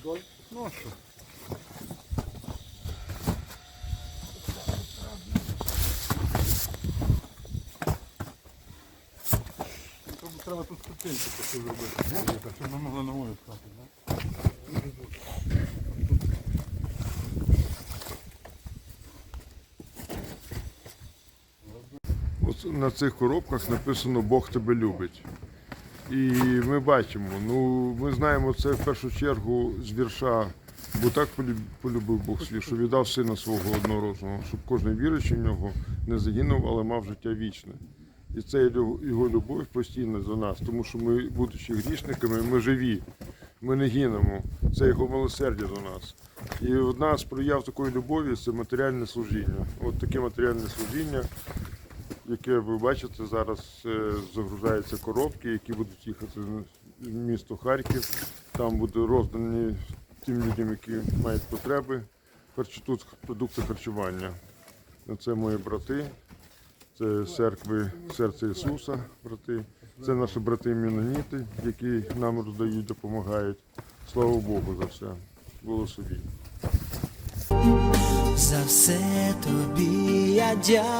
вдоль. Ну а що? Тому Треба тут ступеньки такі зробити. Щоб ми могли новою стати, так? На цих коробках написано Бог тебе любить. І ми бачимо, ну ми знаємо це в першу чергу з вірша, бо так полюбив Бог світ, що віддав сина свого однородного, щоб кожен віруючий в нього не загинув, але мав життя вічне. І це його любов постійна за нас, тому що ми, будучи грішниками, ми живі, ми не гинемо. Це його милосердя до нас. І одна з прояв такої любові це матеріальне служіння. От таке матеріальне служіння яке ви бачите, зараз е, загружаються коробки, які будуть їхати в місто Харків. Там буде роздані тим людям, які мають потреби. Тут продукти харчування. Це мої брати, це церкви Серця Ісуса, брати. Це наші брати Міноніти, які нам роздають, допомагають. Слава Богу за все. Благословінь. За все тобі я дякую,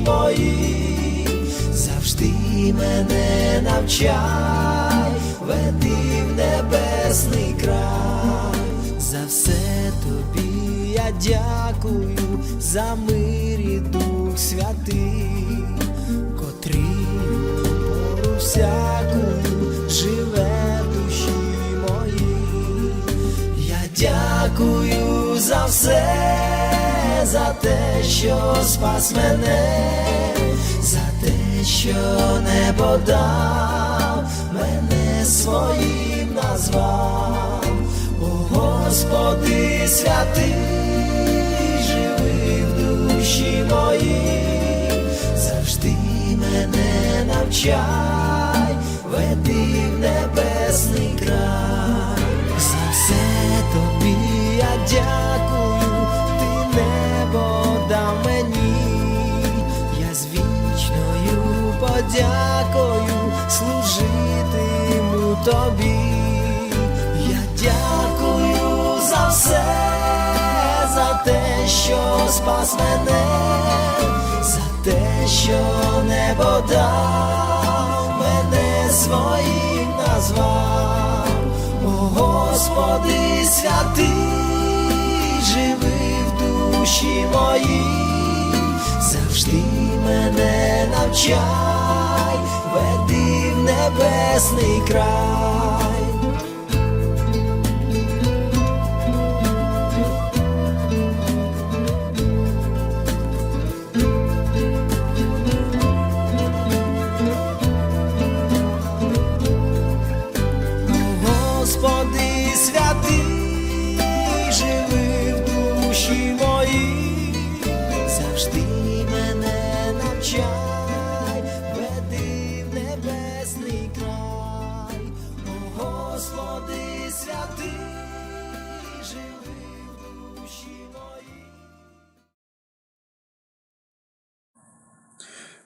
моїй, завжди мене навчай, веди в небесний край, за все тобі я дякую, за мир і дух святий, котрий пору всякую живе душі моїй. Я дякую за все, за те, що спас мене, за те, що небо дав, мене своїм назвав, о Господи святий, живи в душі моїй, завжди мене навчай, веди в небесний край, за все тобі я дякую, служитиму тобі, я дякую за все, за те, що спас мене, за те, що небо дав, мене своїм назвав, о Господи святий, живи в душі моїй, завжди мене навчай, веди небесний край. Господи святий,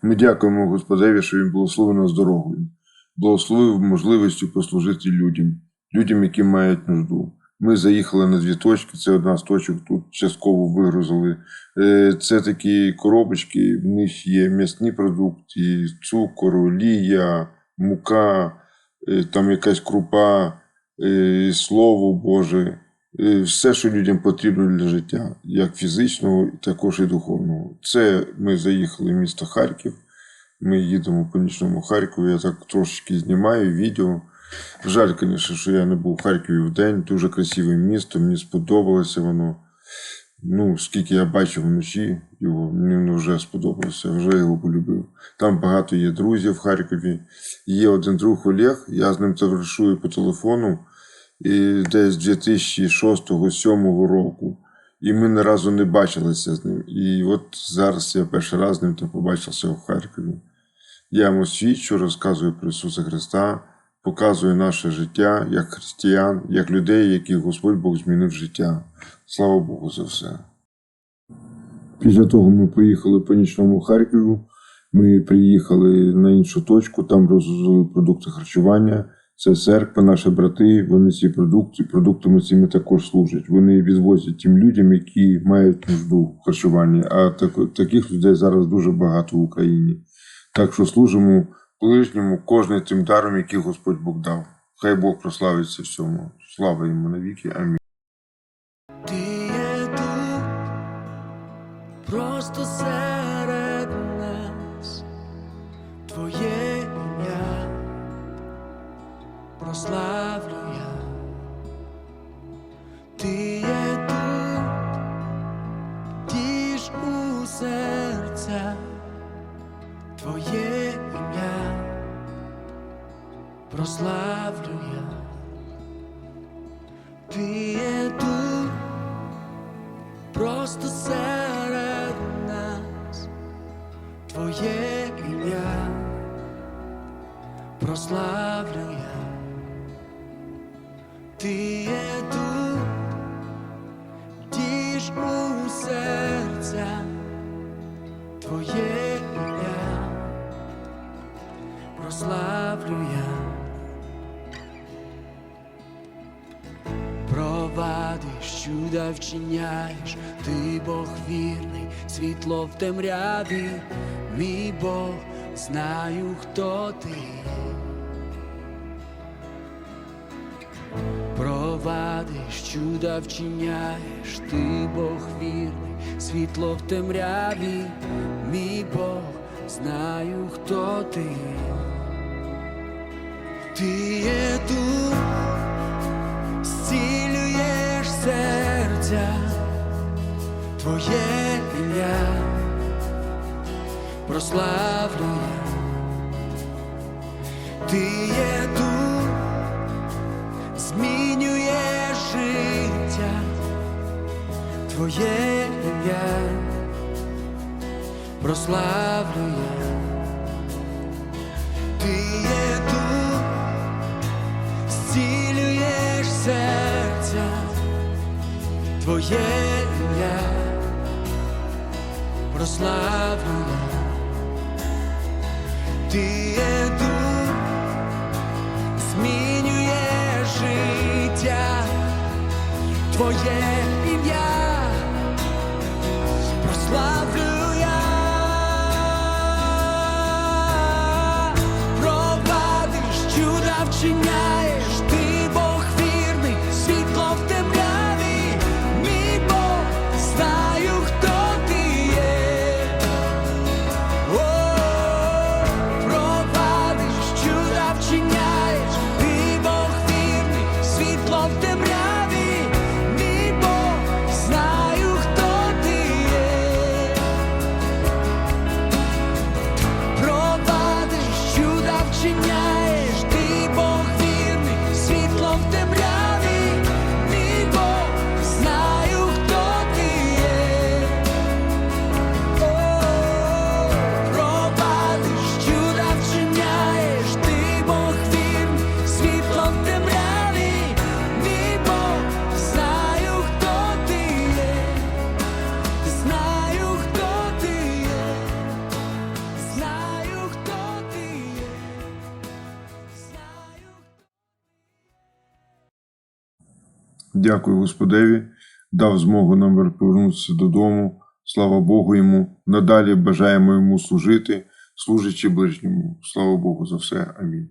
Ми дякуємо Господеві, що Він благословив нас дорогою, благословив можливістю послужити людям, людям, які мають нужду. Ми заїхали на дві точки, це одна з точок, тут частково вигрузили. Е, Це такі коробочки, в них є м'ясні продукти, цукор, олія, мука, е, там якась крупа, е, слово Боже, все, що людям потрібно для життя, як фізичного, також і духовного. Це ми заїхали в місто Харків. Ми їдемо по нічному Харкові. Я так трошечки знімаю відео. Жаль, звісно, що я не був в Харкові в день. Дуже красиве місто, мені сподобалося воно. Ну, скільки я бачив вночі його, мені вже сподобалося, вже його полюбив. Там багато є друзів в Харкові. Є один друг Олег, я з ним товаришую по телефону. І десь 2006-2007 року. І ми ні разу не бачилися з ним. І от зараз я перший раз з ним побачився в Харкові. Я йому свідчу, розказую про Ісуса Христа, показую наше життя як християн, як людей, яких Господь Бог змінив життя. Слава Богу за все. Після того ми поїхали по нічному Харкову. Ми приїхали на іншу точку, там розвезли продукти харчування. Це церква, наші брати. Вони ці продукти, продуктами цими також служать. Вони відвозять тим людям, які мають нужду в харчуванні. А так, таких людей зараз дуже багато в Україні. Так що служимо ближньому кожним тим даром, який Господь Бог дав. Хай Бог прославиться в цьому. Слава йому навіки. Амінь. Ти є тут, просто серед прославлю я. Ти є тут, просто серед нас, Твоє ім'я прославлю я. Ти є тут, тіж у серця, Твоє ім'я прославлю я. Провадиш, чуда вчиняєш, ти Бог вірний, світло в темряві, мій Бог, знаю, хто ти. Провадиш, чуда вчиняєш, ти Бог вірний, світло в темряві, мій Бог, знаю, хто ти. Ти є тут. Зцілюєш серця, Твоє ім'я прославлю я. Ти є тут, змінюєш життя, Твоє ім'я прославлю Твоє ім'я прославлено. Ти є дух, змінює життя, Твоє ім'я прославлю Дякую Господеві, дав змогу нам повернутися додому. Слава Богу йому. Надалі бажаємо йому служити, служачи ближньому. Слава Богу за все. Амінь.